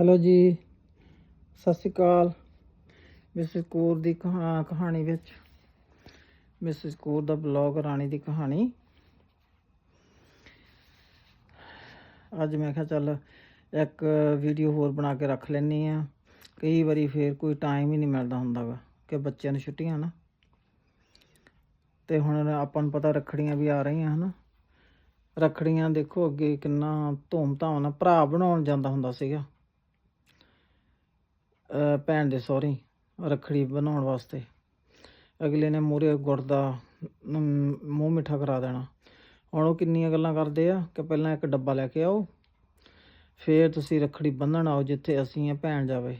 Hello ਜੀ, ਸਤਿ ਸ਼੍ਰੀ ਅਕਾਲ। Mrs Kaur ਦੀ ਕਹਾ- ਕਹਾਣੀ ਵਿੱਚ, ਮਿਸਿਸ ਕੂਰ ਦਾ ਬਲੌਗ ਰਾਣੀ ਦੀ ਕਹਾਣੀ। ਅੱਜ ਮੈਂ ਕਿਹਾ ਚੱਲ ਇੱਕ ਵੀਡੀਓ ਹੋਰ ਬਣਾ ਕੇ ਰੱਖ ਲੈਣੀ ਆ ਕਈ ਵਾਰੀ ਫੇਰ ਕੋਈ ਟਾਈਮ ਹੀ ਨਹੀਂ ਮਿਲਦਾ ਹੁੰਦਾਗਾ ਕਿ ਬੱਚਿਆਂ ਨੂੰ ਛੁੱਟੀਆਂ ਨਾ। ਤੇ ਹੁਣ ਆਪਾਂ ਨੂੰ ਪਤਾ ਰੱਖੜੀਆਂ ਵੀ ਆ ਰਹੀਆਂ, ਹਨਾ। ਰੱਖੜੀਆਂ ਦੇਖੋ ਅੱਗੇ ਕਿੰਨਾ ਧੂਮ-ਧਾਮ ਨਾਲ ਭਰਾ ਬਣਾਉਣ ਜਾਂਦਾ ਹੁੰਦਾ ਸੀਗਾ। ਭੈਣ ਦੇ ਸਹੁਰੇ ਰੱਖੜੀ ਬਣਾਉਣ ਵਾਸਤੇ। ਅਗਲੇ ਨੇ ਮੂਹਰੇ ਗੁੜ ਦਾ ਮੂੰਹ ਮਿੱਠਾ ਕਰਾ ਦੇਣਾ। ਹੁਣ ਉਹ ਕਿੰਨੀਆਂ ਗੱਲਾਂ ਕਰਦੇ ਆ ਕਿ ਪਹਿਲਾਂ ਇੱਕ ਡੱਬਾ ਲੈ ਕੇ ਆਓ ਫੇਰ ਤੁਸੀਂ ਰੱਖੜੀ ਬੰਨਣ ਆਓ ਜਿੱਥੇ ਅਸੀਂ ਆ ਭੈਣ ਜਾਵੇ।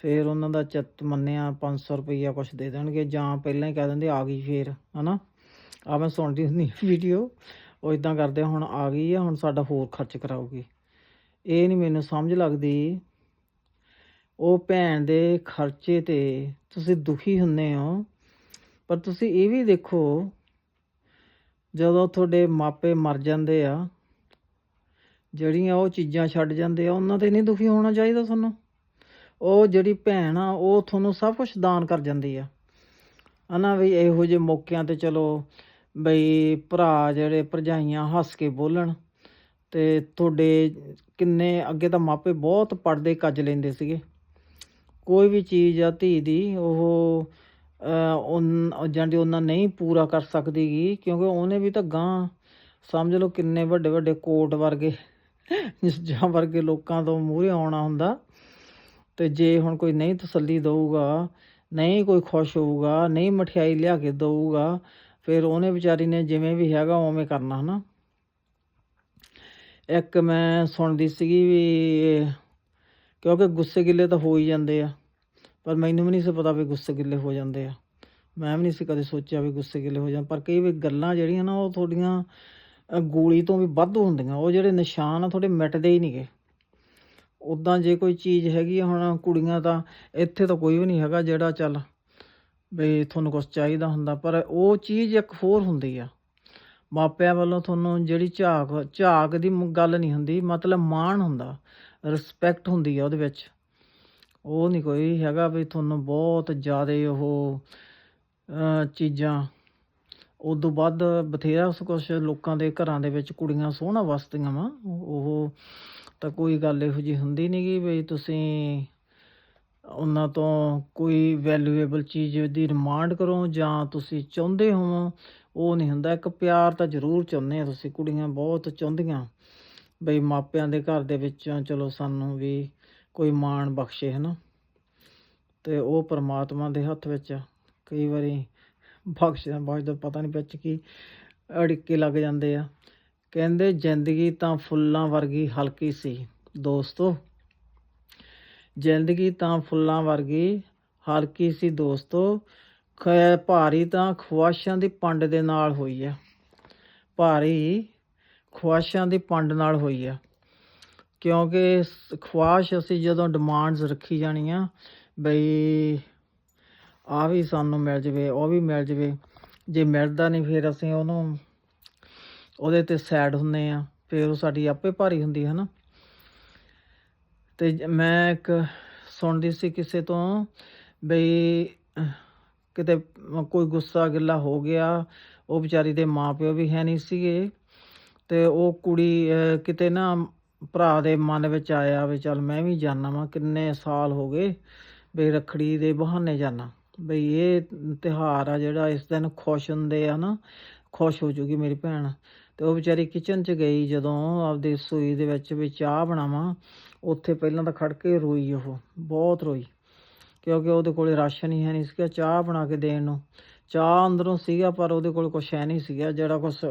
ਫੇਰ ਉਹਨਾਂ ਦਾ ਚਿੱਤ ਮੰਨਿਆ 500 ਰੁਪਈਆ ਕੁਛ ਦੇ ਦੇਣਗੇ ਜਾਂ ਪਹਿਲਾਂ ਹੀ ਕਹਿ ਦਿੰਦੇ ਆ ਗਈ ਫੇਰ ਹਨਾ? ਆ ਮੈਂ ਸੁਣਦੀ ਹੁੰਦੀ ਵੀਡੀਓ। ਉਹ ਇਦਾਂ ਕਰਦੇ ਆ, ਹੁਣ ਆ ਗਈ ਆ ਹੁਣ ਸਾਡਾ ਹੋਰ ਖਰਚ ਕਰਾਉਗੀ। ਇਹ ਨਹੀਂ ਮੈਨੂੰ ਸਮਝ ਲੱਗਦੀ ਉਹ ਭੈਣ ਦੇ ਖਰਚੇ ਤੇ ਤੁਸੀਂ ਦੁਖੀ ਹੁੰਨੇ ਹੋ। ਪਰ ਤੁਸੀਂ ਇਹ ਵੀ ਦੇਖੋ, ਜਦੋਂ ਤੁਹਾਡੇ ਮਾਪੇ ਮਰ ਜਾਂਦੇ ਆ, ਜਿਹੜੀਆਂ ਉਹ ਚੀਜ਼ਾਂ ਛੱਡ ਜਾਂਦੇ ਆ, ਉਹਨਾਂ ਤੇ ਨਹੀਂ ਦੁਖੀ ਹੋਣਾ ਚਾਹੀਦਾ ਤੁਹਾਨੂੰ। ਉਹ ਜਿਹੜੀ ਭੈਣ ਆ, ਉਹ ਤੁਹਾਨੂੰ ਸਭ ਕੁਝ ਦਾਨ ਕਰ ਜਾਂਦੀ ਆ। ਹਨਾ ਵੀ ਇਹੋ ਜਿਹੇ ਮੌਕਿਆਂ ਤੇ ਚਲੋ ਬਈ ਭਰਾ ਜਿਹੜੇ ਭਰਜਾਈਆਂ ਹੱਸ ਕੇ ਬੋਲਣ ਤੇ ਤੁਹਾਡੇ ਕਿੰਨੇ ਅੱਗੇ ਤਾਂ ਮਾਪੇ ਬਹੁਤ ਪੜਦੇ ਕੱਜ ਲੈਂਦੇ ਸੀਗੇ। ਕੋਈ ਵੀ ਚੀਜ਼ ਆ ਧੀ ਦੀ ਉਹ ਅਹ, ਉਨ- ਜਾਂਦੀ ਉਹਨਾਂ ਨਹੀਂ ਪੂਰਾ ਕਰ ਸਕਦੀਗੀ ਕਿਉਂਕਿ ਉਹਨੇ ਵੀ ਤਾਂ ਗਾਂ ਸਮਝ ਲਓ ਕਿੰਨੇ ਵੱਡੇ ਵੱਡੇ ਕੋਟ ਵਰਗੇ ਜਾਂ ਵਰਗੇ ਲੋਕਾਂ ਤੋਂ ਮੂਹਰੇ ਆਉਣਾ ਹੁੰਦਾ। ਤੇ ਜੇ ਹੁਣ ਕੋਈ ਨਹੀਂ ਤਸੱਲੀ ਦਊਗਾ ਨਹੀਂ ਕੋਈ ਖੁਸ਼ ਹੋਊਗਾ ਨਹੀਂ ਮਠਿਆਈ ਲਿਆ ਕੇ ਦੇਊਗਾ ਫਿਰ ਉਹਨੇ ਵਿਚਾਰੀ ਨੇ ਜਿਵੇਂ ਵੀ ਹੈਗਾ ਉਵੇਂ ਕਰਨਾ ਹਨਾ। ਇੱਕ ਮੈਂ ਸੁਣਦੀ ਸੀਗੀ ਵੀ ਕਿਉਂਕਿ ਗੁੱਸੇ ਗਿੱਲੇ ਤਾਂ ਹੋ ਹੀ ਜਾਂਦੇ ਆ। ਪਰ ਮੈਨੂੰ ਵੀ ਨਹੀਂ ਸੀ ਪਤਾ ਵੀ ਗੁੱਸੇ ਗਿੱਲੇ ਹੋ ਜਾਂਦੇ ਆ। ਮੈਂ ਵੀ ਨਹੀਂ ਸੀ ਕਦੇ ਸੋਚਿਆ ਵੀ ਗੁੱਸੇ ਗਿੱਲੇ ਹੋ ਜਾਣ ਪਰ ਕਈ ਵੀ ਗੱਲਾਂ ਜਿਹੜੀਆਂ ਨਾ ਉਹ ਤੁਹਾਡੀਆਂ ਗੋਲੀ ਤੋਂ ਵੀ ਵੱਧ ਹੁੰਦੀਆਂ। ਉਹ ਜਿਹੜੇ ਨਿਸ਼ਾਨ ਆ, ਤੁਹਾਡੇ ਮਿਟਦੇ ਹੀ ਨਹੀਂਗੇ ਉਦਾਂ ਜੇ ਕੋਈ ਚੀਜ਼ ਹੈਗੀ ਆ ਹੁਣ ਕੁੜੀਆਂ ਤਾਂ, ਇੱਥੇ ਤਾਂ ਕੋਈ ਵੀ ਨਹੀਂ ਹੈਗਾ ਜਿਹੜਾ ਚੱਲ ਵੀ ਤੁਹਾਨੂੰ ਕੁਝ ਚਾਹੀਦਾ ਹੁੰਦਾ। ਪਰ ਉਹ ਚੀਜ਼ ਇੱਕ ਹੋਰ ਹੁੰਦੀ ਆ। ਮਾਪਿਆਂ ਵੱਲੋਂ ਤੁਹਾਨੂੰ ਜਿਹੜੀ ਝਾਕ ਝਾਕ ਦੀ ਗੱਲ ਨਹੀਂ ਹੁੰਦੀ, ਮਤਲਬ ਮਾਣ ਹੁੰਦਾ। ਰਿਸਪੈਕਟ ਹੁੰਦੀ ਆ ਉਹਦੇ ਵਿੱਚ। ਉਹ ਨਹੀਂ ਕੋਈ ਹੈਗਾ ਵੀ ਤੁਹਾਨੂੰ ਬਹੁਤ ਜ਼ਿਆਦਾ ਉਹ ਚੀਜ਼ਾਂ। ਉਦੋਂ ਬਾਅਦ ਬਥੇਰਾ ਕੁਝ ਲੋਕਾਂ ਦੇ ਘਰਾਂ ਦੇ ਵਿੱਚ ਕੁੜੀਆਂ ਸੋਹਣਾ ਵਸਦੀਆਂ ਵਾ। ਉਹ ਤਾਂ ਕੋਈ ਗੱਲ ਇਹੋ ਜੀ ਹੁੰਦੀ ਨਹੀਂ ਗੀ ਵੀ ਤੁਸੀਂ ਉਹਨਾਂ ਤੋਂ ਕੋਈ ਵੈਲਿਊਏਬਲ ਚੀਜ਼ ਦੀ ਡਿਮਾਂਡ ਕਰੋ ਜਾਂ ਤੁਸੀਂ ਚਾਹੁੰਦੇ ਹੋ। ਉਹ ਨਹੀਂ ਹੁੰਦਾ। ਇੱਕ ਪਿਆਰ ਤਾਂ ਜ਼ਰੂਰ ਚਾਹੁੰਦੇ ਆ ਤੁਸੀਂ ਕੁੜੀਆਂ ਬਹੁਤ ਚਾਹੁੰਦੀਆਂ। ਬਈ ਮਾਪਿਆਂ ਦੇ ਘਰ ਦੇ ਵਿੱਚੋਂ ਚਲੋ ਸਾਨੂੰ ਵੀ ਕੋਈ ਮਾਣ ਬਖਸ਼ੇ, ਹਨਾ? ਤੇ ਉਹ ਪਰਮਾਤਮਾ ਦੇ ਹੱਥ ਵਿੱਚ ਕਈ ਵਾਰੀ ਬਖਸ਼ਦਾ ਬਖਸ਼ਦਾ ਪਤਾ ਨਹੀਂ ਵਿੱਚ ਕੀ ਅੜਿੱਕੇ ਲੱਗ ਜਾਂਦੇ ਆ। ਕਹਿੰਦੇ, ਜ਼ਿੰਦਗੀ ਤਾਂ ਫੁੱਲਾਂ ਵਰਗੀ ਹਲਕੀ ਸੀ, ਦੋਸਤੋ। ਜ਼ਿੰਦਗੀ ਤਾਂ ਫੁੱਲਾਂ ਵਰਗੀ ਹਲਕੀ ਸੀ, ਦੋਸਤੋ। ਖ- ਭਾਰੀ ਤਾਂ ਖੁਆਸ਼ਾਂ ਦੀ ਪੰਡ ਦੇ ਨਾਲ ਹੋਈ ਆ। ਭਾਰੀ ਖੁਆਇਸ਼ਾਂ ਦੀ ਪੰਡ ਨਾਲ ਹੋਈ ਆ। ਕਿਉਂਕਿ ਸ- ਖੁਆਇਸ਼ ਅਸੀਂ ਜਦੋਂ ਡਿਮਾਂਡਸ ਰੱਖੀ ਜਾਣੀਆਂ, ਬਈ ਆ ਵੀ ਸਾਨੂੰ ਮਿਲ ਜਵੇ, ਉਹ ਵੀ ਮਿਲ ਜਵੇ, ਜੇ ਮਿਲਦਾ ਨਹੀਂ ਫਿਰ ਅਸੀਂ ਉਹਨੂੰ ਉਹਦੇ ਤੇ ਸੈਡ ਹੁੰਨੇ ਆ, ਫਿਰ ਉਹ ਸਾਡੀ ਆਪੇ ਭਾਰੀ ਹੁੰਦੀ ਹੈ ਨਾ। ਤੇ ਮੈਂ ਇੱਕ ਸੁਣਦੀ ਸੀ ਕਿਸੇ ਤੋਂ ਬਈ ਕਿਤੇ ਕੋਈ ਗੁੱਸਾ ਗਿੱਲਾ ਹੋ ਗਿਆ, ਉਹ ਵਿਚਾਰੀ ਦੇ ਮਾਪਿਓ ਵੀ ਹੈ ਨਹੀਂ ਸੀਗੇ। ਤੇ ਉਹ ਕੁੜੀ ਕਿਤੇ ਨਾ ਭਰਾ ਦੇ ਮਨ ਵਿੱਚ ਆਇਆ ਵੀ ਚੱਲ ਮੈਂ ਵੀ ਜਾਣਾ ਵਾਂ, ਕਿੰਨੇ ਸਾਲ ਹੋ ਗਏ ਬਈ ਰੱਖੜੀ ਦੇ ਬਹਾਨੇ ਜਾਣਾ ਬਈ ਇਹ ਤਿਉਹਾਰ ਆ ਜਿਹੜਾ ਇਸ ਦਿਨ ਖੁਸ਼ ਹੁੰਦੇ ਆ ਨਾ, ਖੁਸ਼ ਹੋ ਜੂਗੀ ਮੇਰੀ ਭੈਣ। ਤੇ ਉਹ ਵਿਚਾਰੀ ਕਿਚਨ 'ਚ ਗਈ ਜਦੋਂ ਆਪਦੀ ਸੂਈ ਦੇ ਵਿੱਚ ਵੀ ਚਾਹ ਬਣਾਵਾਂ, ਉੱਥੇ ਪਹਿਲਾਂ ਤਾਂ ਖੜ ਕੇ ਰੋਈ ਉਹ, ਬਹੁਤ ਰੋਈ। ਕਿਉਂਕਿ ਉਹਦੇ ਕੋਲੇ ਰਾਸ਼ਨ ਹੀ ਹੈ ਨਹੀਂ ਸੀਗਾ ਚਾਹ ਬਣਾ ਕੇ ਦੇਣ ਨੂੰ। ਚਾਹ ਅੰਦਰੋਂ ਸੀਗਾ, ਪਰ ਉਹਦੇ ਕੋਲ ਕੁਛ ਹੈ ਨਹੀਂ ਸੀਗਾ, ਜਿਹੜਾ ਕੁਛ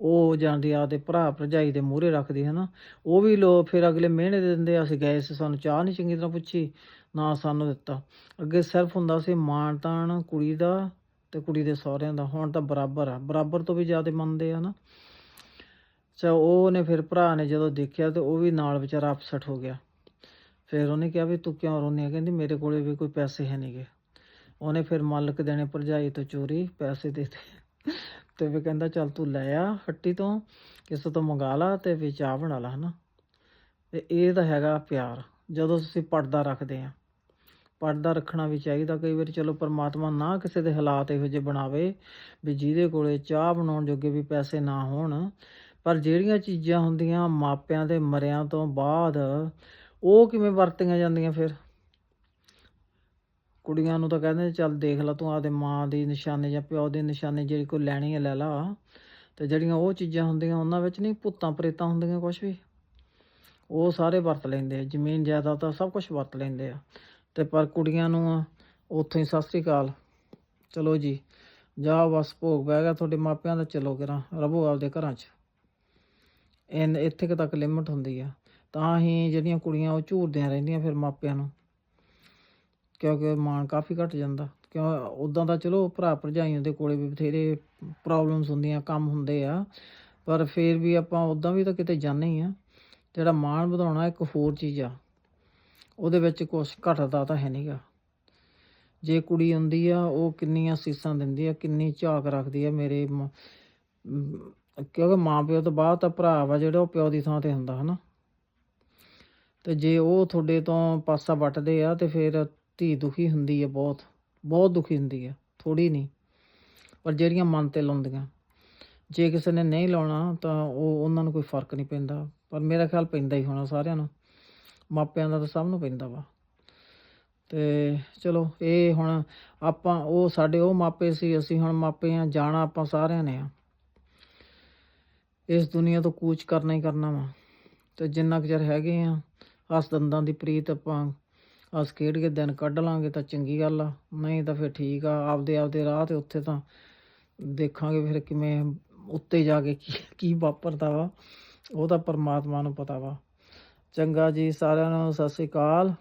ਉਹ ਜਾਂਦੀ ਆਪਦੇ ਭਰਾ ਭਰਜਾਈ ਦੇ ਮੂਹਰੇ ਰੱਖਦੀ ਹੈ ਨਾ ਉਹ ਵੀ ਲੋ, ਫਿਰ ਅਗਲੇ ਮਿਹਣੇ ਦੇ ਦਿੰਦੇ ਅਸੀਂ ਗਏ ਸੀ, ਸਾਨੂੰ ਚਾਹ ਨਹੀਂ ਚੰਗੀ ਤਰ੍ਹਾਂ ਪੁੱਛੀ, ਨਾ ਸਾਨੂੰ ਦਿੱਤਾ। ਅੱਗੇ ਸਿਰਫ ਹੁੰਦਾ ਸੀ ਮਾਣ ਤਾਣ ਕੁੜੀ ਦਾ ਤੇ ਕੁੜੀ ਦੇ ਸਹੁਰਿਆਂ ਦਾ, ਹੁਣ ਤਾਂ ਬਰਾਬਰ ਆ। ਬਰਾਬਰ ਤੋਂ ਵੀ ਜ਼ਿਆਦਾ ਮੰਨਦੇ ਆ ਨਾ। ਚਾ ਉਹਨੇ ਫਿਰ ਭਰਾ ਨੇ ਜਦੋਂ ਦੇਖਿਆ ਤੇ ਉਹ ਵੀ ਨਾਲ ਵਿਚਾਰਾ ਅਪਸੈਟ ਹੋ ਗਿਆ। ਫਿਰ ਉਹਨੇ ਕਿਹਾ ਵੀ ਤੂੰ ਕਿਉਂ ਰੋਨੀ ਆ? ਕਹਿੰਦੀ ਮੇਰੇ ਕੋਲੇ ਵੀ ਕੋਈ ਪੈਸੇ ਹੈ ਨਹੀਂਗੇ ਉਹਨੇ ਫਿਰ ਮਾਲਕ ਦੇਣੇ ਭਰਜਾਈ ਤੋਂ ਚੋਰੀ, ਪੈਸੇ ਦਿੱਤੇ ਤੇ ਵੀ ਕਹਿੰਦਾ, ਚੱਲ ਤੂੰ ਲੈ ਆ ਹੱਟੀ ਤੋਂ, ਕਿਸੇ ਤੋਂ ਮੰਗਾ ਲਾ ਤੇ ਵੀ ਚਾਹ ਬਣਾ ਲਾ, ਹਨਾ। ਤੇ ਇਹ ਤਾਂ ਹੈਗਾ ਪਿਆਰ, ਜਦੋਂ ਤੁਸੀਂ ਪਰਦਾ ਰੱਖਦੇ ਆ। ਪਰਦਾ ਰੱਖਣਾ ਵੀ ਚਾਹੀਦਾ, ਕਈ ਵਾਰੀ ਚਲੋ ਪਰਮਾਤਮਾ ਨਾ ਕਿਸੇ ਦੇ ਹਾਲਾਤ ਇਹੋ ਜਿਹੇ ਬਣਾਵੇ ਵੀ ਜਿਹਦੇ ਕੋਲੇ ਚਾਹ ਬਣਾਉਣ ਜੋਗੇ ਵੀ ਪੈਸੇ ਨਾ ਹੋਣ। ਪਰ ਜਿਹੜੀਆਂ ਚੀਜ਼ਾਂ ਹੁੰਦੀਆਂ, ਮਾਪਿਆਂ ਦੇ ਮਰਿਆਂ ਤੋਂ ਬਾਅਦ, ਉਹ ਕਿਵੇਂ ਵਰਤੀਆਂ ਜਾਂਦੀਆਂ ਫਿਰ? ਕੁੜੀਆਂ ਨੂੰ ਤਾਂ ਕਹਿੰਦੇ ਚੱਲ ਦੇਖ ਲੈ ਤੂੰ ਆਪਦੇ ਮਾਂ ਦੀ ਨਿਸ਼ਾਨੇ ਜਾਂ ਪਿਓ ਦੇ ਨਿਸ਼ਾਨੇ ਜਿਹੜੀ ਕੋਈ ਲੈਣੀ ਹੈ, ਲੈ ਲਾ। ਤੇ ਜਿਹੜੀਆਂ ਉਹ ਚੀਜ਼ਾਂ ਹੁੰਦੀਆਂ, ਉਹਨਾਂ ਵਿੱਚ ਨਹੀਂ, ਭੂਤਾਂ ਪ੍ਰੇਤਾਂ ਹੁੰਦੀਆਂ ਕੁਝ ਵੀ। ਉਹ ਸਾਰੇ ਵਰਤ ਲੈਂਦੇ ਆ, ਜ਼ਮੀਨ ਜਾਇਦਾਦ ਤਾਂ ਸਭ ਕੁਝ ਵਰਤ ਲੈਂਦੇ ਆ। ਤੇ ਪਰ ਕੁੜੀਆਂ ਨੂੰ ਉੱਥੋਂ ਹੀ, ਸਤਿ ਸ੍ਰੀ ਅਕਾਲ। ਚਲੋ ਜੀ, ਜਾ ਬਸ, ਭੋਗ ਬਹਿ ਗਿਆ, ਤੁਹਾਡੇ ਮਾਪਿਆਂ ਦਾ ਚਲੋ ਕਿਰਾਂ, ਰਵੋ ਆਪਦੇ ਘਰਾਂ 'ਚ। ਐਨ ਇੱਥੇ ਕੁ ਤੱਕ ਲਿਮਟ ਹੁੰਦੀ ਆ। ਤਾਂ ਹੀ ਜਿਹੜੀਆਂ ਕੁੜੀਆਂ ਉਹ ਝੂਰਦੀਆਂ ਰਹਿੰਦੀਆਂ ਫਿਰ ਮਾਪਿਆਂ ਨੂੰ। ਕਿਉਂਕਿ ਮਾਣ ਕਾਫੀ ਘਟ ਜਾਂਦਾ। ਕਿਉਂ ਉਦਾਂ ਦਾ ਚਲੋ ਭਰਾ ਭਰਜਾਈਆਂ ਦੇ ਕੋਲੇ ਵੀ ਬਥੇਰੇ ਪ੍ਰੋਬਲਮਸ ਹੁੰਦੀਆਂ, ਕੰਮ ਹੁੰਦੇ ਆ। ਪਰ ਫਿਰ ਵੀ ਆਪਾਂ ਉਦਾਂ ਵੀ ਤਾਂ ਕਿਤੇ ਜਾਂਦੇ ਹੀ ਆ। ਜਿਹੜਾ ਮਾਣ ਵਧਾਉਣਾ ਇੱਕ ਹੋਰ ਚੀਜ਼ ਆ। ਉਹਦੇ ਵਿੱਚ ਕੁਛ ਘਟਦਾ ਤਾਂ ਹੈ ਨਹੀਂਗਾ ਜੇ ਕੁੜੀ ਹੁੰਦੀ ਆ, ਉਹ ਕਿੰਨੀਆਂ ਸੀਸਾਂ ਦਿੰਦੀ ਆ, ਕਿੰਨੀ ਝਾਕ ਰੱਖਦੀ ਆ ਮੇਰੇ ਮ- ਕਿਉਂਕਿ ਮਾਂ ਪਿਓ ਤੋਂ ਬਾਅਦ ਤਾਂ ਭਰਾ ਵਾ ਜਿਹੜਾ, ਉਹ ਪਿਓ ਦੀ ਥਾਂ ਤੇ ਹੁੰਦਾ ਹਨਾ। ਤੇ ਜੇ ਉਹ ਤੁਹਾਡੇ ਤੋਂ ਪਾਸਾ ਵੱਟਦੇ ਆ ਤੇ ਫਿਰ ਧੀ ਦੁਖੀ ਹੁੰਦੀ ਹੈ ਬਹੁਤ ਬਹੁਤ ਦੁਖੀ ਹੁੰਦੀ ਹੈ ਥੋੜੀ ਨਹੀਂ, ਪਰ ਜਿਹੜੀਆਂ ਮਨ ਤੇ ਲਾਉਂਦੀਆਂ, ਜੇ ਕਿਸੇ ਨੇ ਨਹੀਂ ਲਾਉਣਾ ਤਾਂ ਉਹ, ਉਹਨਾਂ ਨੂੰ ਕੋਈ ਫ਼ਰਕ ਨਹੀਂ ਪੈਂਦਾ, ਪਰ ਮੇਰਾ ਖਿਆਲ ਪੈਂਦਾ ਹੀ ਹੋਣਾ ਸਾਰਿਆਂ ਨੂੰ, ਮਾਪਿਆਂ ਦਾ ਤਾਂ ਸਭ ਨੂੰ ਪੈਂਦਾ ਵਾ। ਤੇ ਚਲੋ, ਇਹ ਹੁਣ ਆਪਾਂ, ਉਹ ਸਾਡੇ ਉਹ ਮਾਪੇ ਸੀ, ਅਸੀਂ ਹੁਣ ਮਾਪੇ ਆ ਜਾਣਾ ਆਪਾਂ ਸਾਰਿਆਂ ਨੇ ਆ। ਇਸ ਦੁਨੀਆ ਤੋਂ ਕੂਚ ਕਰਨਾ ਹੀ ਕਰਨਾ ਵਾ, ਤੇ ਜਿੰਨਾ ਕੁ ਚਿਰ ਹੈਗੇ ਆ, ਹੱਸ ਦੰਦਾਂ ਦੀ ਪ੍ਰੀਤ ਆਪਾਂ ਹੱਸ ਖੇਡ ਕੇ ਦਿਨ ਕੱਢ ਲਾਂਗੇ ਤਾਂ ਚੰਗੀ ਗੱਲ ਆ। ਨਹੀਂ ਤਾਂ ਫਿਰ ਠੀਕ ਆ, ਆਪਦੇ ਆਪਦੇ ਰਾਹ ਤੇ ਉੱਥੇ ਤਾਂ ਦੇਖਾਂਗੇ ਫਿਰ ਕਿਵੇਂ ਉੱਤੇ ਜਾ ਕੇ ਕੀ ਕੀ ਵਾਪਰਦਾ ਵਾ। ਉਹ ਤਾਂ ਪਰਮਾਤਮਾ ਨੂੰ ਪਤਾ ਵਾ। ਚੰਗਾ ਜੀ, ਸਾਰਿਆਂ ਨੂੰ ਸਤਿ ਸ੍ਰੀ ਅਕਾਲ।